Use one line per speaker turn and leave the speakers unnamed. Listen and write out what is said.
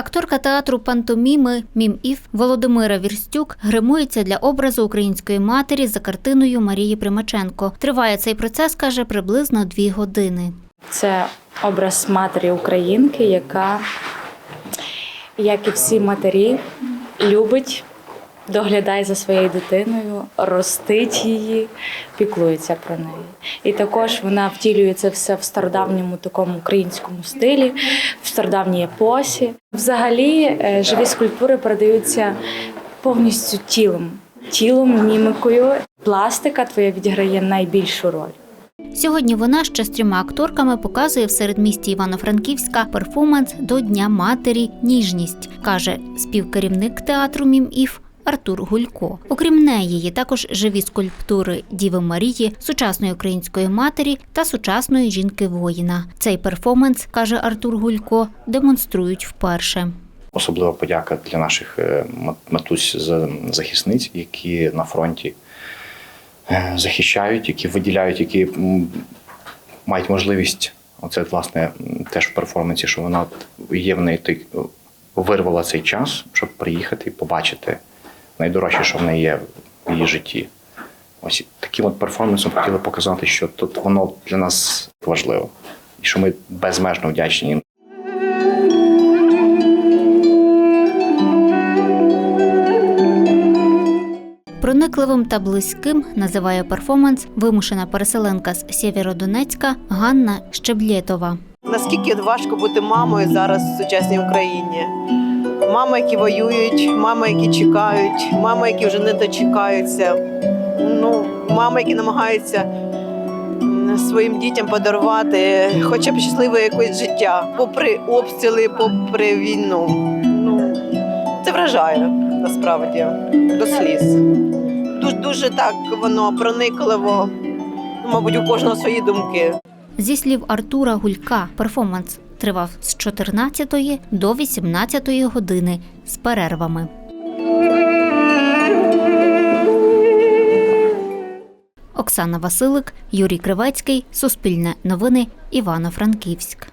Акторка театру пантоміми Мім Іф Володимира Вірстюк гримується для образу української матері за картиною Марії Примаченко. Триває цей процес, каже, приблизно дві години.
Це образ матері українки, яка, як і всі матері, любить, доглядає за своєю дитиною, ростить її, піклується про неї. І також вона втілює це все в стародавньому такому українському стилі, в стародавній епосі. Взагалі, е, живі скульптури передаються повністю тілом, тілом, мімікою. Пластика твоя відіграє найбільшу роль.
Сьогодні вона ще з трьома акторками показує в середмісті Івано-Франківська перформанс до Дня матері Ніжність, каже співкерівник театру Мім Іф Артур Гулько. Окрім неї, є також живі скульптури Діви Марії, сучасної української матері та сучасної жінки воїна. Цей перформанс, каже Артур Гулько, демонструють вперше.
Особлива подяка для наших е, мат- матусь захисниць, які на фронті е, захищають, які виділяють, які мають можливість. Оце власне теж в перформансі, що вона є в неї вирвала цей час, щоб приїхати і побачити найдорожче, що в неї є в її житті. Ось таким от перформансом хотіли показати, що тут воно для нас важливо, і що ми безмежно вдячні їм.
Проникливим та близьким називає перформанс вимушена переселенка з Сєвєродонецька Ганна Щеблєтова.
Наскільки важко бути мамою зараз в сучасній Україні? Мами, які воюють, мами, які чекають, мами, які вже не дочекаються. Ну, мами, які намагаються своїм дітям подарувати хоча б щасливе якесь життя, попри обстріли, попри війну. Ну, це вражає насправді до сліз. Дуже, дуже так воно проникливо. Мабуть, у кожного свої думки.
Зі слів Артура Гулька, перформанс тривав з 14 до 18 години з перервами. Оксана Василик, Юрій Кривецький, Суспільне новини, Івано-Франківськ.